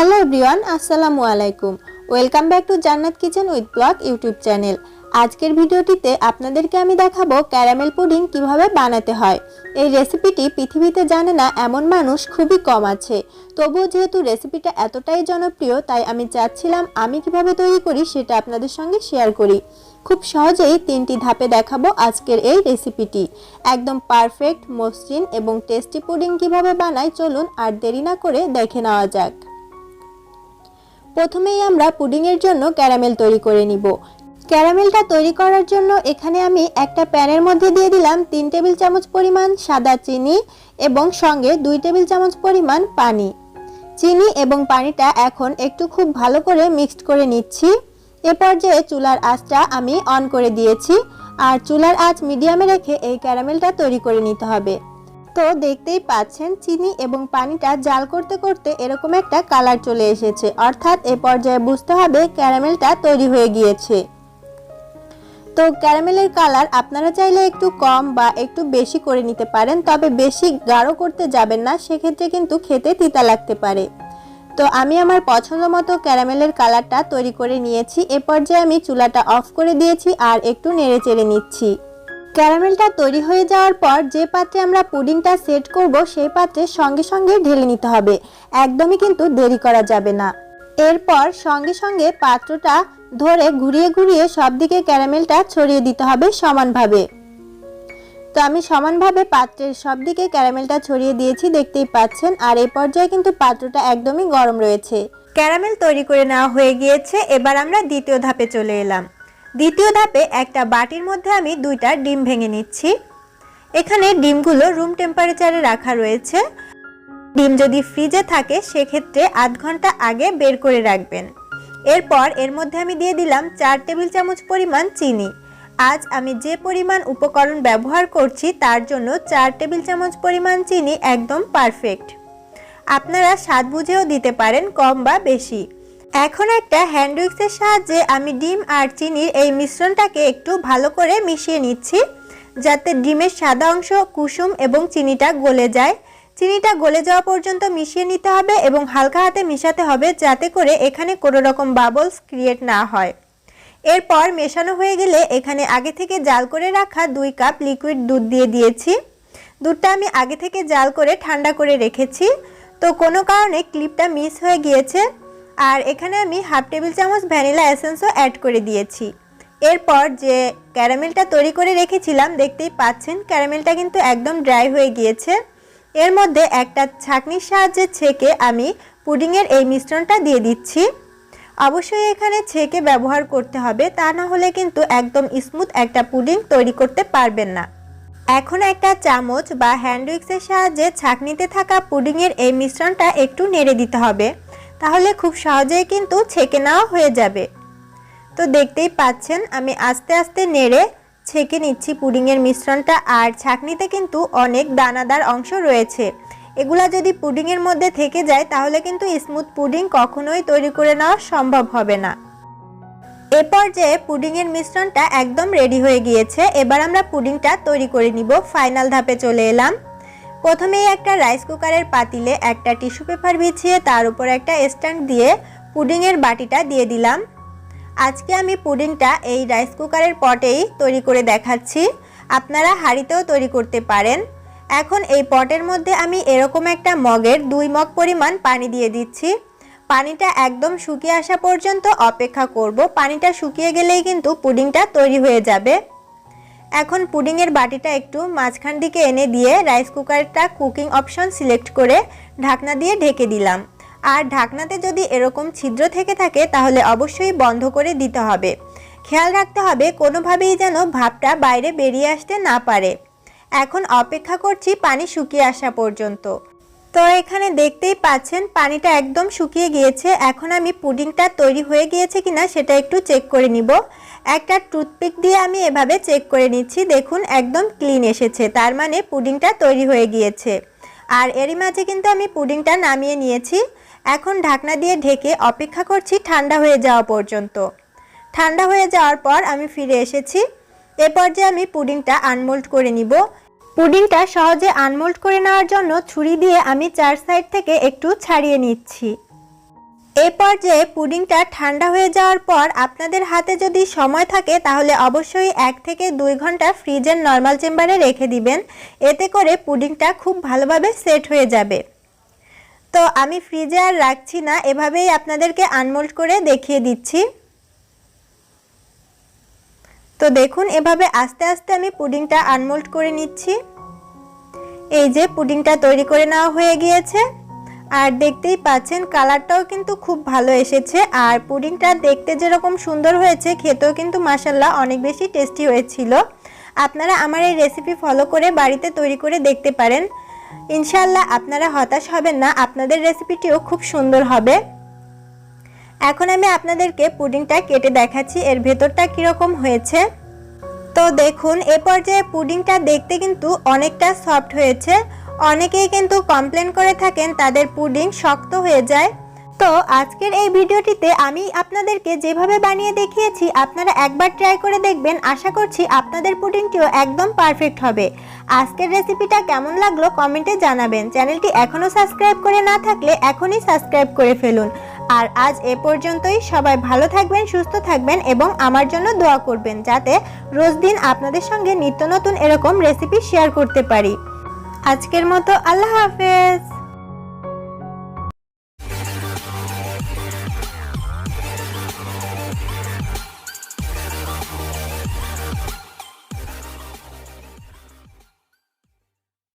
Hello everyone, আসসালামু আলাইকুম। Welcome back to Jannat kitchen with blog YouTube channel. আজকের ভিডিওটিতে আপনাদেরকে আমি দেখাবো ক্যারামেল পুডিং কীভাবে বানাতে হয়। এই রেসিপিটি পৃথিবীতে জানে না এমন মানুষ খুবই কম আছে। তবুও যেহেতু রেসিপিটা এতটাই জনপ্রিয়, তাই আমি চাচ্ছিলাম আমি কীভাবে তৈরি করি সেটা আপনাদের সঙ্গে শেয়ার করি। খুব সহজেই তিনটি ধাপে দেখাবো আজকের এই রেসিপিটি। একদম পারফেক্ট, মসৃণ এবং টেস্টি পুডিং কীভাবে বানাই চলুন আর দেরি না করে দেখে নেওয়া যাক। প্রথমেই আমরা পুডিংয়ের জন্য ক্যারামেল তৈরি করে নিব। ক্যারামেলটা তৈরি করার জন্য এখানে আমি একটা প্যানের মধ্যে দিয়ে দিলাম তিন টেবিল চামচ পরিমাণ সাদা চিনি এবং সঙ্গে দুই টেবিল চামচ পরিমাণ পানি। চিনি এবং পানিটা এখন একটু খুব ভালো করে মিক্সড করে নিচ্ছি। এ পর্যায়ে চুলার আঁচটা আমি অন করে দিয়েছি। আর চুলার আঁচ মিডিয়ামে রেখে এই ক্যারামেলটা তৈরি করে নিতে হবে। তো দেখতেই পাচ্ছেন, চিনি এবং পানিটা জাল করতে করতে এরকম একটা কালার চলে এসেছে। অর্থাৎ এ পর্যায়ে বুঝতে হবে ক্যারামেলটা তৈরি হয়ে গিয়েছে। তো ক্যারামেলের কালার আপনারা চাইলে একটু কম বা একটু বেশি করে নিতে পারেন, তবে বেশি গাঢ় করতে যাবেন না, সেক্ষেত্রে কিন্তু খেতে তিতা লাগতে পারে। তো আমি আমার পছন্দ মতো ক্যারামেলের কালারটা তৈরি করে নিয়েছি। এ পর্যায়ে আমি চুলাটা অফ করে দিয়েছি আর একটু নেড়ে চেড়ে নিচ্ছি। ক্যারামেলটা তৈরি হয়ে যাওয়ার পর যে পাত্রে আমরা পুডিংটা সেট করব, সেই পাত্রে সঙ্গে সঙ্গে ঢেলে নিতে হবে। একদমই কিন্তু দেরি করা যাবে না। এরপর সঙ্গে সঙ্গে পাত্রটা ধরে ঘুরিয়ে ঘুরিয়ে সব দিকে ক্যারামেলটা ছড়িয়ে দিতে হবে সমানভাবে। তো আমি সমানভাবে পাত্রের সব দিকে ক্যারামেলটা ছড়িয়ে দিয়েছি, দেখতেই পাচ্ছেন। আর এই পর্যায়ে কিন্তু পাত্রটা একদমই গরম রয়েছে। ক্যারামেল তৈরি করে নেওয়া হয়ে গিয়েছে। এবার আমরা দ্বিতীয় ধাপে চলে এলাম। দ্বিতীয় ধাপে একটা বাটির মধ্যে আমি দুইটা ডিম ভেঙে নিচ্ছি। এখানে ডিমগুলো রুম টেম্পারেচারে রাখা রয়েছে। ডিম যদি ফ্রিজে থাকে, সেক্ষেত্রে আধ ঘণ্টা আগে বের করে রাখবেন। এরপর এর মধ্যে আমি দিয়ে দিলাম চার টেবিল চামচ পরিমাণ চিনি। আজ আমি যে পরিমাণ উপকরণ ব্যবহার করছি, তার জন্য চার টেবিল চামচ পরিমাণ চিনি একদম পারফেক্ট আপনারা স্বাদ বুঝেও দিতে পারেন, কম বা বেশি। এখন একটা হ্যান্ড উইক্সের সাহায্যে আমি ডিম আর চিনির এই মিশ্রণটাকে একটু ভালো করে মিশিয়ে নিচ্ছি, যাতে ডিমের সাদা অংশ, কুসুম এবং চিনিটা গলে যায়। চিনিটা গলে যাওয়া পর্যন্ত মিশিয়ে নিতে হবে এবং হালকা হাতে মিশাতে হবে যাতে করে এখানে কোনো রকম বাবলস ক্রিয়েট না হয়। এরপর মেশানো হয়ে গেলে এখানে আগে থেকে জাল করে রাখা দুই কাপ লিকুইড দুধ দিয়ে দিয়েছি। দুধটা আমি আগে থেকে জাল করে ঠান্ডা করে রেখেছি। তো কোনো কারণে ক্লিপটা মিস হয়ে গিয়েছে। আর এখানে আমি হাফ টেবিল চামচ ভ্যানিলা এসেন্সও অ্যাড করে দিয়েছি। এরপর যে ক্যারামেলটা তৈরি করে রেখেছিলাম, দেখতেই পাচ্ছেন ক্যারামেলটা কিন্তু একদম ড্রাই হয়ে গিয়েছে। এর মধ্যে একটা ছাঁকনির সাহায্যে ছেঁকে আমি পুডিংয়ের এই মিশ্রণটা দিয়ে দিচ্ছি। অবশ্যই এখানে ছেঁকে ব্যবহার করতে হবে, তা না হলে কিন্তু একদম স্মুথ একটা পুডিং তৈরি করতে পারবেন না। এখন একটা চামচ বা হ্যান্ড উইক্সের সাহায্যে ছাঁকনিতে থাকা পুডিংয়ের এই মিশ্রণটা একটু নেড়ে দিতে হবে। তাহলে খুব সহজেই কিন্তু ছেঁকে নেওয়া হয়ে যাবে। তো দেখতেই পাচ্ছেন, আমি আস্তে আস্তে নেড়ে ছেঁকে নিচ্ছি পুডিংয়ের মিশ্রণটা, আর ছাঁকনিতে কিন্তু অনেক দানাদার অংশ রয়েছে। এগুলা যদি পুডিংয়ের মধ্যে থেকে যায়, তাহলে কিন্তু স্মুথ পুডিং কখনোই তৈরি করে নেওয়া সম্ভব হবে না। এ পর্যায়ে পুডিংয়ের মিশ্রণটা একদম রেডি হয়ে গিয়েছে। এবার আমরা পুডিংটা তৈরি করে নিব। ফাইনাল ধাপে চলে এলাম। প্রথমেই একটা রাইস কুকারের পাতিলে একটা টিস্যু পেপার বিছিয়ে তার উপর একটা স্ট্যান্ড দিয়ে পুডিংয়ের বাটিটা দিয়ে দিলাম। আজকে আমি পুডিংটা এই রাইস কুকারের পটেই তৈরি করে দেখাচ্ছি। আপনারা হাঁড়িতেও তৈরি করতে পারেন। এখন এই পটের মধ্যে আমি এরকম একটা মগের দুই মগ পরিমাণ পানি দিয়ে দিচ্ছি। পানিটা একদম শুকিয়ে আসা পর্যন্ত অপেক্ষা করব। পানিটা শুকিয়ে গেলেই কিন্তু পুডিংটা তৈরি হয়ে যাবে। এখন পুডিংয়ের বাটিটা একটু মাঝখান দিকে এনে দিয়ে রাইস কুকারটা কুকিং অপশন সিলেক্ট করে ঢাকনা দিয়ে ঢেকে দিলাম। আর ঢাকনাতে যদি এরকম ছিদ্র থেকে থাকে, তাহলে অবশ্যই বন্ধ করে দিতে হবে। খেয়াল রাখতে হবে, কোনোভাবেই যেন ভাপটা বাইরে বেরিয়ে আসতে না পারে। এখন অপেক্ষা করছি পানি শুকিয়ে আসা পর্যন্ত। তো এখানে দেখতেই পাচ্ছেন, পানিটা একদম শুকিয়ে গিয়েছে। এখন আমি পুডিংটা তৈরি হয়ে গিয়েছে কিনা সেটা একটু চেক করে নিব। একটা টুথপিক দিয়ে আমি এভাবে চেক করে নিচ্ছি। দেখুন, একদম ক্লিন এসেছে। তার মানে পুডিংটা তৈরি হয়ে গিয়েছে। আর এরই মাঝে কিন্তু আমি পুডিংটা নামিয়ে নিয়েছি। এখন ঢাকনা দিয়ে ঢেকে অপেক্ষা করছি ঠান্ডা হয়ে যাওয়া পর্যন্ত। ঠান্ডা হয়ে যাওয়ার পর আমি ফিরে এসেছি। এ পর্যায়ে আমি পুডিংটা আনমোল্ড করে নিব। পুডিংটা সহজে আনমোল্ড করে নেওয়ার জন্য ছুরি দিয়ে আমি চার সাইড থেকে একটু ছাড়িয়ে নিচ্ছি। এই পর্যায়ে পুডিংটা ঠান্ডা হয়ে যাওয়ার পর আপনাদের হাতে যদি সময় থাকে তাহলে অবশ্যই এক থেকে দুই ঘণ্টা ফ্রিজের নর্মাল চেম্বারে রেখে দিবেন। এতে করে পুডিংটা খুব ভালোভাবে সেট হয়ে যাবে। তো আমি ফ্রিজে আর রাখছি না, এভাবেই আপনাদেরকে আনমোল্ড করে দেখিয়ে দিচ্ছি। তো দেখুন, এভাবে আস্তে আস্তে আমি পুডিংটা আনমোল্ড করে নিচ্ছি। এই যে পুডিংটা তৈরি করে নেওয়া হয়ে গিয়েছে। আর দেখতেই পাচ্ছেন, কালারটাও কিন্তু খুব ভালো এসেছে। আর পুডিংটা দেখতে যেরকম সুন্দর হয়েছে, খেতেও কিন্তু মাসাল্লাহ অনেক বেশি টেস্টি হয়েছিল। আপনারা আমার এই রেসিপি ফলো করে বাড়িতে তৈরি করে দেখতে পারেন। ইনশাল্লাহ আপনারা হতাশ হবেন না, আপনাদের রেসিপিটিও খুব সুন্দর হবে। এখন আমি আপনাদেরকে পুডিংটা কেটে দেখাচ্ছি, এর ভেতরটা কীরকম হয়েছে। তো দেখুন, এ পর্যায়ে পুডিংটা দেখতে কিন্তু অনেকটা সফট হয়েছে। অনেকেই কিন্তু কমপ্লেন করে থাকেন তাদের পুডিং শক্ত হয়ে যায়। তো আজকের এই ভিডিওটিতে আমি আপনাদেরকে যেভাবে বানিয়ে দেখিয়েছি, আপনারা একবার ট্রাই করে দেখবেন। আশা করছি আপনাদের পুডিংটিও একদম পারফেক্ট হবে। আজকের রেসিপিটা কেমন লাগল কমেন্টে জানাবেন। চ্যানেলটি এখনও সাবস্ক্রাইব করে না থাকলে এখনই সাবস্ক্রাইব করে ফেলুন। আর আজ এ পর্যন্তই। সবাই ভালো থাকবেন, সুস্থ থাকবেন এবং আমার জন্য দোয়া করবেন যাতে রোজ দিন আপনাদের সঙ্গে নিত্য নতুন এরকম রেসিপি শেয়ার করতে পারি। আজকের মতো আল্লাহ হাফেজ।